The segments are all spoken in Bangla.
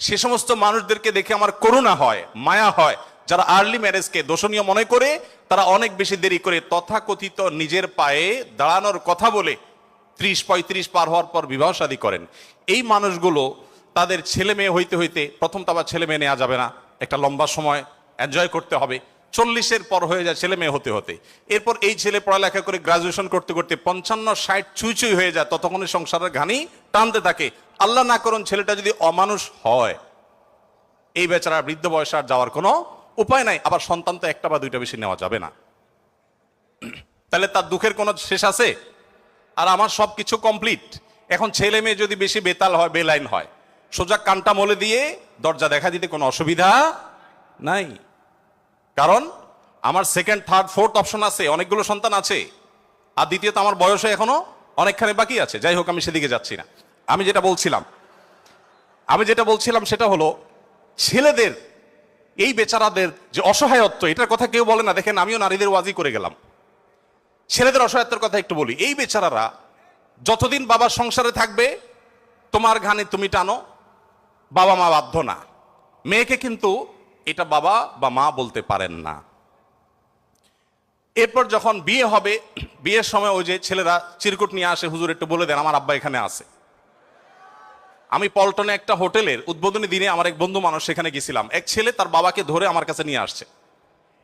সে সমস্ত মানুষদেরকে দেখে আমার করুণা হয়, মায়া হয়। যারা আর্লি ম্যারেজকে দোষণীয় মনে করে, তারা অনেক বেশি দেরি করে তথাকথিত নিজের পায়ে দাঁড়ানোর কথা বলে ত্রিশ, পঁয়ত্রিশ পার হওয়ার পর বিবাহ শাদী করেন। এই মানুষগুলো তাদের ছেলে মেয়ে হইতে হইতে প্রথম তো আবার ছেলে মেয়ে নেওয়া যাবে না, একটা লম্বা সময় এনজয় করতে হবে। চল্লিশের পর হয়ে যায় ছেলে মেয়ে হতে হতে। এরপর এই ছেলে পড়ালেখা করে গ্রাজুয়েশন করতে করতে পঞ্চান্ন, ষাট চুই চুই হয়ে যায়, ততক্ষণে সংসারের ঘানি টানতে থাকে। আল্লাহ না করুন ছেলেটা যদি অমানুষ হয়, এই বেচারা বৃদ্ধ বয়সে আর যাওয়ার কোনো উপায় নাই, আবার সন্তান তো একটা বা দুইটা বেশি নেওয়া যাবে না। তাহলে তার দুঃখের কোনো শেষ আছে? আর আমার সব কিছু কমপ্লিট এখন ছেলে মেয়ে যদি বেশি বেতাল হয়, বেলাইন হয়, সোজা কানটা মলে দিয়ে দরজা দেখা দিতে কোনো অসুবিধা নাই। কারণ আমার সেকেন্ড থার্ড ফোর্থ অপশন আছে, অনেকগুলো সন্তান আছে, আর দ্বিতীয়ত আমার বয়সে এখনও অনেকখানি বাকি আছে। যাই হোক, আমি সেদিকে যাচ্ছি না। আমি যেটা বলছিলাম, আমি যেটা বলছিলাম সেটা হলো, ছেলেদের, এই বেচারাদের যে অসহায়ত্ব, এটার কথা কেউ বলে না, দেখেন আমিও নারীদের ওয়াজি করে গেলাম। ছেলেদের অসহায়ত্বের কথা একটু বলি, এই বেচারারা যতদিন বাবার সংসারে থাকবে, তোমার ঘানে তুমি টানো, বাবা মা বাধ্য না। মেয়েকে কিন্তু এটা বাবা বা মা বলতে পারেন না। এরপর যখন বিয়ে হবে, বিয়ের সময় ওই যে ছেলেরা চিরকুট নিয়ে আসে, হুজুর একটু বলে দেন, আমার আব্বা এখানে আছে। আমি পল্টনে একটা হোটেলের উদ্বোধনী দিনে আমার এক বন্ধু মানুষ সেখানে গেছিলাম। এক ছেলে তার বাবাকে ধরে আমার কাছে নিয়ে আসছে।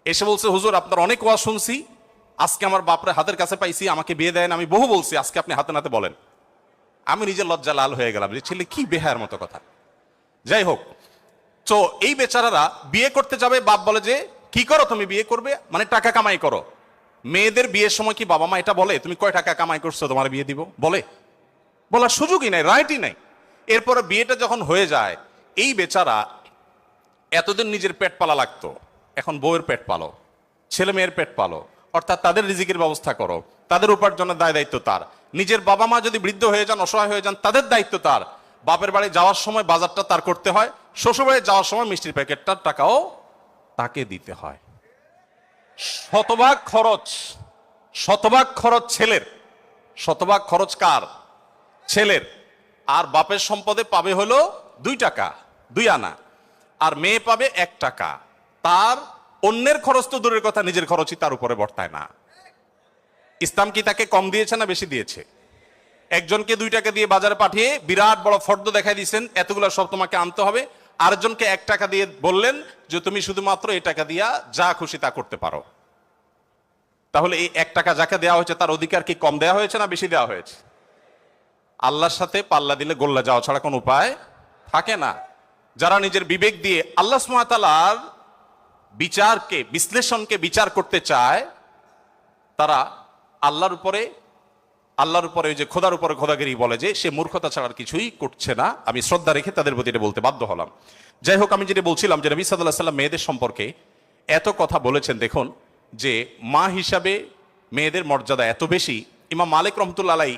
এসে বলছে, হুজুর, আপনার অনেক ওয়া শুনছি। আজকে আমার বাপরে হাতের কাছে পাইছি, আমাকে বিয়ে দেন, আমি বহু বলছি, আজকে আপনি হাতে নাতে বলেন। আমি নিজের লজ্জা লাল হয়ে গেলাম যে ছেলে কি বেহার মতো কথা। যাই হোক, তো এই বেচারারা বিয়ে করতে যাবে, বাপ বলে যে, কি করো তুমি বিয়ে করবে? মানে টাকা কামাই করো। মেয়েদের বিয়ের সময় কি বাবা মা এটা বলে, তুমি কয় টাকা কামাই করছ, তোমার বিয়ে দিব? বলে। বলার সুযোগই নাই, রাইটই নাই। এরপরে বিয়েটা যখন হয়ে যায়, এই বেচারা এতদিন নিজের পেট পালা লাগতো। এখন বউয়ের পেট পালো, ছেলে মেয়ের পেট পালো। অর্থাৎ তাদের রিজিকের ব্যবস্থা করো, তাদের উপার্জনের দায় দায়িত্ব তার। নিজের বাবা মা যদি বৃদ্ধ হয়ে যান, অসহায় হয়ে যান, তাদের দায়িত্ব তার। বাপের বাড়ি যাওয়ার সময় বাজারটা তার করতে হয়, শ্বশুর বাড়ি যাওয়ার সময় মিষ্টির প্যাকেটটার টাকাও তাকে দিতে হয়। শতভাগ খরচ শতভাগ খরচ ছেলের। শতভাগ খরচ কার? ছেলের। আর বাপের সম্পদে পাবে হলো দুই টাকা, দুই আনা। আর মেয়ে পাবে এক টাকা। তার অন্যের খরচ তো দূরের কথা, নিজের খরচই তার উপরে বর্তায় না। ইসলাম কি তাকে কম দিয়েছে না বেশি দিয়েছে? একজনকে দুই টাকা দিয়ে বাজারে পাঠিয়ে বিরাট বড় ফর্দ দেখাই দিয়েছেন, এতগুলো সব তোমাকে আনতে হবে। আরেকজনকে এক টাকা দিয়ে বললেন যে, তুমি শুধুমাত্র এই টাকা দিয়া যা খুশি তা করতে পারো। তাহলে এই এক টাকা যাকে দেওয়া হয়েছে, তার অধিকার কি কম দেওয়া হয়েছে না বেশি দেওয়া হয়েছে? আল্লাহর সাথে পাল্লা দিলে গোল্লা যাওয়া ছাড়া কোনো উপায় থাকে না। যারা নিজের বিবেক দিয়ে আল্লাহ সুমাতালার বিচারকে, বিশ্লেষণকে বিচার করতে চায়, তারা আল্লাহর উপরে আল্লাহর উপরে ওই যে খোদার উপরে খোদাগিরি বলে যে সে মূর্খতা ছাড়া আর কিছুই করছে না। আমি শ্রদ্ধা রেখে তাদের প্রতি এটা বলতে বাধ্য হলাম। যাই হোক, আমি যেটা বলছিলাম যে নবী সাল্লাহ সাল্লাম মেয়েদের সম্পর্কে এত কথা বলেছেন, দেখুন, যে মা হিসাবে মেয়েদের মর্যাদা এত বেশি। ইমাম মালিক রহমতুল্লা আলাই